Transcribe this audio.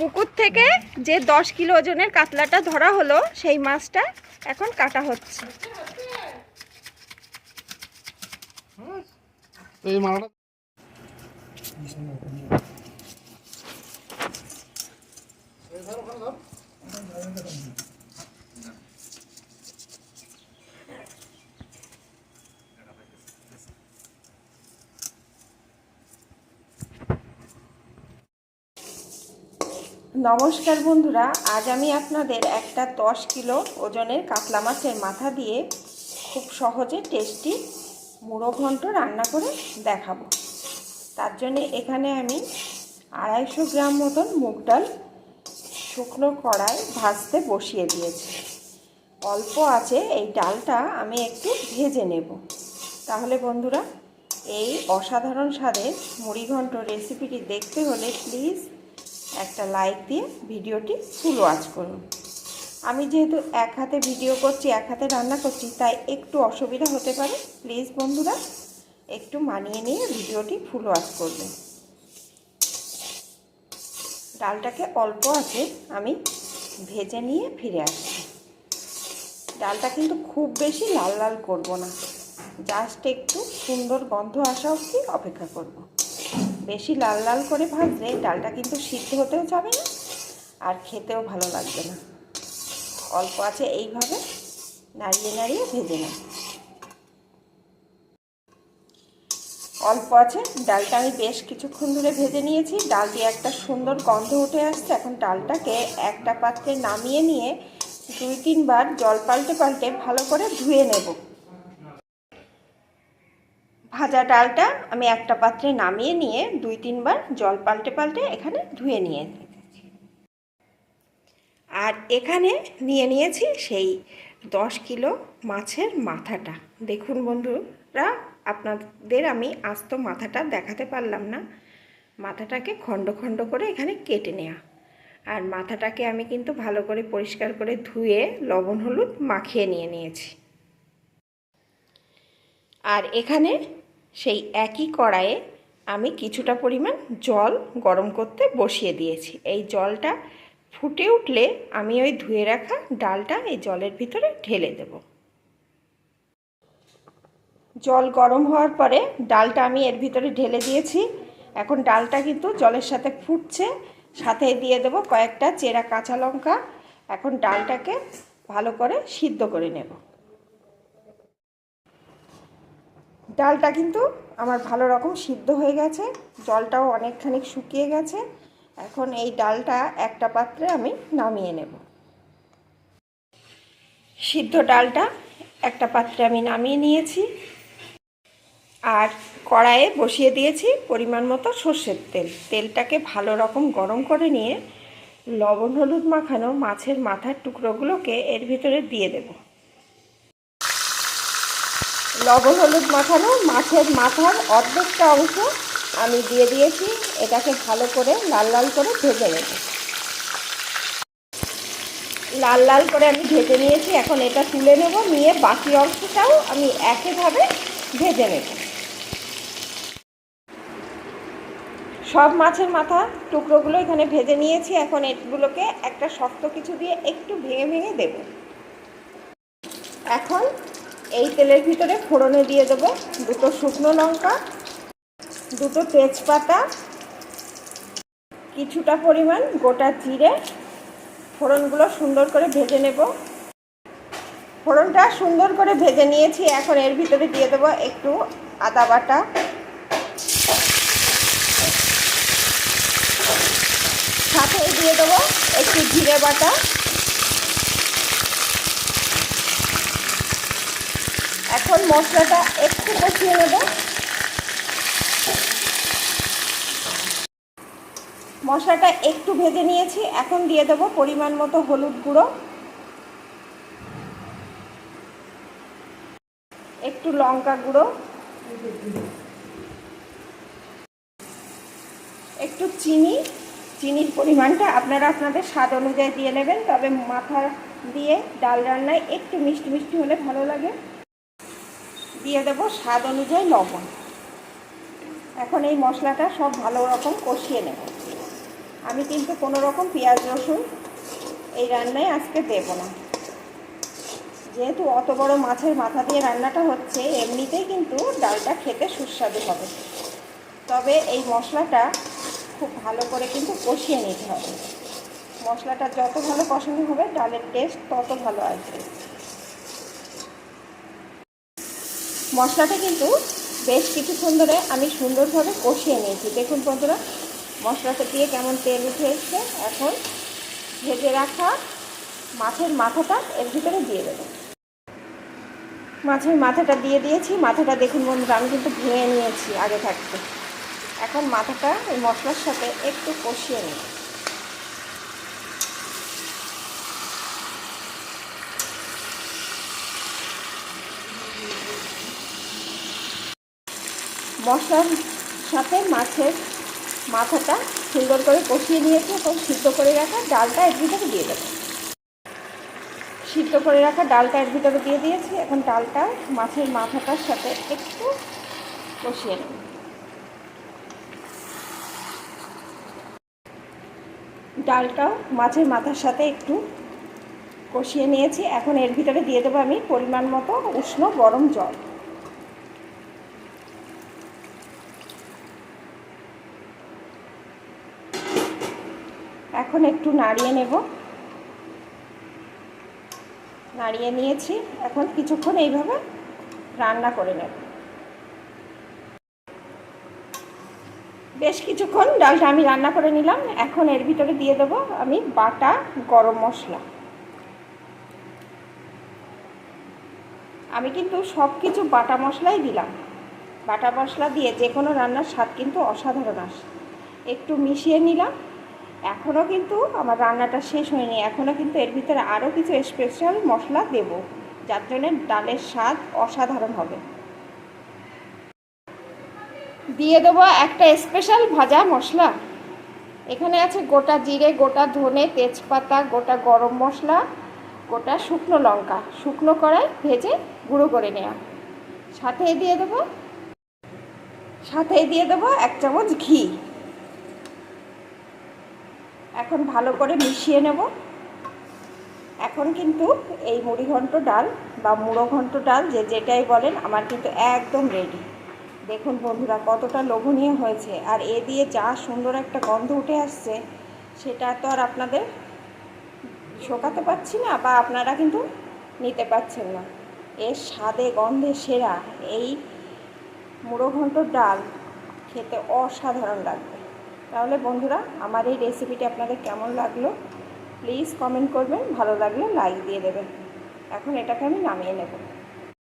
পুকুর থেকে যে দশ কিলো ওজনের কাতলাটা ধরা হলো, সেই মাছটা এখন কাটা হচ্ছে। এই নমস্কার বন্ধুরা, আজ আমি আপনাদের একটা দশ কিলো ওজনের কাতলা মাছের মাথা দিয়ে খুব সহজে টেস্টি মুড়ো ঘন্ট রান্না করে দেখাবো। তার জন্যে এখানে আমি আড়াইশো গ্রাম মতন মুগ ডাল শুকনো কড়াই ভাজতে বসিয়ে দিয়েছি। অল্প আছে, এই ডালটা আমি একটু ভেজে নেব। তাহলে বন্ধুরা, এই অসাধারণ স্বাদের মুড়িঘণ্ট রেসিপিটি দেখতে হলে প্লিজ একটা লাইক দিয়ে ভিডিওটি ফুল ওয়াচ করুন। আমি যেহেতু এক হাতে ভিডিও করছি, এক হাতে রান্না করছি, তাই একটু অসুবিধা হতে পারে। প্লিজ বন্ধুরা, একটু মানিয়ে নিয়ে ভিডিওটি ফুল ওয়াচ করবেন ডালটাকে অল্প আছে, আমি ভেজে নিয়ে ফিরে আসছি। ডালটা কিন্তু খুব বেশি লাল লাল করব না জাস্ট একটু সুন্দর গন্ধ আসা অবধি অপেক্ষা করব। বেশি লাল লাল করে ভাজলে ডালটা কিন্তু সিদ্ধ হতেও যাবে না আর খেতেও ভালো লাগবে না। অল্প আছে এইভাবে নাড়িয়ে নাড়িয়ে ভেজে নেব। অল্প আছে, ডালটা আমি বেশ কিছুক্ষণ ধরে ভেজে নিয়েছি। ডাল দিয়ে একটা সুন্দর গন্ধ উঠে আসছে। এখন ডালটাকে একটা পাত্রে নামিয়ে নিয়ে দুই তিনবার জল পাল্টে পাল্টে ভালো করে ধুয়ে নেব। ভাজা ডালটা আমি একটা পাত্রে নামিয়ে নিয়ে দুই তিনবার জল পাল্টে পাল্টে এখানে ধুয়ে নিয়ে আর এখানে নিয়ে নিয়েছি সেই দশ কিলো মাছের মাথাটা। দেখুন বন্ধুরা, আপনাদের আমি আস্ত মাথাটা দেখাতে পারলাম না। মাথাটাকে খণ্ড খণ্ড করে এখানে কেটে নেওয়া আর মাথাটাকে আমি কিন্তু ভালো করে পরিষ্কার করে ধুয়ে লবণ, হলুদ মাখিয়ে নিয়ে নিয়েছি। আর এখানে সেই একই কড়াইয়ে আমি কিছুটা পরিমাণ জল গরম করতে বসিয়ে দিয়েছি। এই জলটা ফুটে উঠলে আমি ওই ধুয়ে রাখা ডালটা এই জলের ভিতরে ঢেলে দেব। জল গরম হওয়ার পরে ডালটা আমি এর ভিতরে ঢেলে দিয়েছি। এখন ডালটা কিন্তু জলের সাথে ফুটছে, সাথে দিয়ে দেব কয়েকটা চেরা কাঁচা লঙ্কা। এখন ডালটাকে ভালো করে সিদ্ধ করে নেব। ডালটা কিন্তু আমার ভালো রকম সিদ্ধ হয়ে গেছে, জলটাও অনেকখানি শুকিয়ে গেছে। এখন এই ডালটা একটা পাত্রে আমি নামিয়ে নেব। সিদ্ধ ডালটা একটা পাত্রে আমি নামিয়ে নিয়েছি। আর কড়াইয়ে বসিয়ে দিয়েছি পরিমাণ মতো সর্ষের তেল। তেলটাকে ভালো রকম গরম করে নিয়ে লবণ হলুদ মাখানো মাছের মাথার টুকরোগুলোকে এর ভিতরে দিয়ে দেব। লবণ হলুদ মাখানো, মাছের মাথার অর্ধেকটা অংশ আমি দিয়ে দিয়েছি। এটাকে ভালো করে লাল লাল করে ভেজে নেব। লাল লাল করে আমি ভেজে নিয়েছি। এখন এটা তুলে নেব, নিয়ে বাকি অংশটাও আমি একইভাবে ভেজে নেব। সব মাছের মাথা টুকরোগুলো এখানে ভেজে নিয়েছি। এখন এগুলোকে একটা শক্ত কিছু দিয়ে একটু ভেঙে ভেঙে দেব। এখন এই তেলের ভিতরে ফোড়নে দিয়ে দেবো দুটো শুকনো লঙ্কা, দুটো তেজপাতা, কিছুটা পরিমাণ গোটা জিরে। ফোড়নগুলো সুন্দর করে ভেজে নেব। ফোড়নটা সুন্দর করে ভেজে নিয়েছি, এখন এর ভিতরে দিয়ে দেবো একটু আদা বাটা। সাথে দিয়ে দেবো একটু জিরে বাটা এখন মশলাটা একটু কষিয়ে নেব। মশলাটা একটু ভেজে নিয়েছি, এখন দিয়ে দেবো পরিমাণ মতো হলুদ গুঁড়ো। একটু লঙ্কা গুঁড়ো। একটু চিনি। চিনির পরিমাণটা আপনারা আপনাদের স্বাদ অনুযায়ী দিয়ে নেবেন, তবে মাথা দিয়ে ডাল রান্নায় একটু মিষ্টি মিষ্টি হলে ভালো লাগে। দিয়ে দেবো, স্বাদ অনুযায়ী লবণ। এখন এই মশলাটা সব ভালো রকম কষিয়ে নেব। আমি কিন্তু কোনো রকম পেঁয়াজ, রসুন এই রান্নায় আজকে দেব না। যেহেতু অত বড় মাছের মাথা দিয়ে রান্নাটা হচ্ছে, এমনিতেই কিন্তু ডালটা খেতে সুস্বাদু হবে। তবে এই মশলাটা খুব ভালো করে কিন্তু কষিয়ে নিতে হবে। মশলাটা যত ভালো কষানো হবে, ডালের টেস্ট তত ভালো আসবে। মশলাটা কিন্তু বেশ কিছুক্ষণ ধরে আমি সুন্দরভাবে কষিয়ে নিয়েছি। দেখুন বন্ধুরা, মশলাটা দিয়ে কেমন তেল উঠে এসছে। এখন ভেজে রাখা মাছের মাথাটা এর ভিতরে দিয়ে দেবো। মাছের মাথাটা দিয়ে দিয়েছি। মাথাটা দেখুন বন্ধুরা, আমি কিন্তু ভেঙে নিয়েছি আগে থাকতে। এখন মাথাটা এই মশলার সাথে একটু কষিয়ে নিই। মশলার সাথে মাছের মাথাটা সুন্দর করে কষিয়ে নিয়েছি এবং সিদ্ধ করে রাখা ডালটা এর ভিতরে দিয়ে দেবো। সিদ্ধ করে রাখা ডালটা এর ভিতরে দিয়ে দিয়েছি। এখন ডালটা মাছের মাথাটার সাথে একটু কষিয়ে নেব। ডালটাও মাছের মাথার সাথে একটু কষিয়ে নিয়েছি। এখন এর ভিতরে দিয়ে দেবো আমি পরিমাণ মতো উষ্ণ গরম জল। এখন একটু নাড়িয়ে নেব। নাড়িয়ে নিয়েছি। এখন কিছুক্ষণ এইভাবে রান্না করে নেব। বেশ কিছুক্ষণ ডালটা আমি রান্না করে নিলাম। এখন এর ভিতরে দিয়ে দেবো আমি বাটা গরম মশলা। আমি কিন্তু সব কিছু বাটা মশলাই দিলাম। বাটা মশলা দিয়ে যে কোনো রান্নার স্বাদ কিন্তু অসাধারণ আসে, একটু মিশিয়ে নিলাম। এখনও কিন্তু আমার রান্নাটা শেষ হয়নি। এখনও কিন্তু এর ভিতরে আরও কিছু স্পেশাল মশলা দেব, যার জন্য ডালের স্বাদ অসাধারণ হবে। দিয়ে দেবো একটা স্পেশাল ভাজা মশলা। এখানে আছে গোটা জিরে, গোটা ধনে, তেজপাতা, গোটা গরম মশলা, গোটা শুকনো লঙ্কা। শুকনো কড়াই ভেজে গুঁড়ো করে নেওয়া। সাথে দিয়ে দেবো সাথে দিয়ে দেবো এক চামচ ঘি। এখন ভালো করে মিশিয়ে নেব। এখন কিন্তু এই মুড়ি ঘন্ট ডাল বা মুড়ো ঘন্ট ডাল যে যেটাই বলেন, আমার কিন্তু একদম রেডি দেখুন বন্ধুরা, কতটা লোভনীয় হয়েছে। আর এ দিয়ে যা সুন্দর একটা গন্ধ উঠে আসছে, সেটা তো আর আপনাদের শোকাতে পারছি না বা আপনারা কিন্তু নিতে পারছেন না। এর স্বাদে, গন্ধে সেরা এই মুড়ো ঘন্টর ডাল খেতে অসাধারণ লাগবে। তাহলে বন্ধুরা, আমার এই রেসিপিটি আপনাদের কেমন লাগল? প্লিজ কমেন্ট করবেন, ভালো লাগলে লাইক দিয়ে দেবেন। এখন এটাকে আমি নামিয়ে নেব।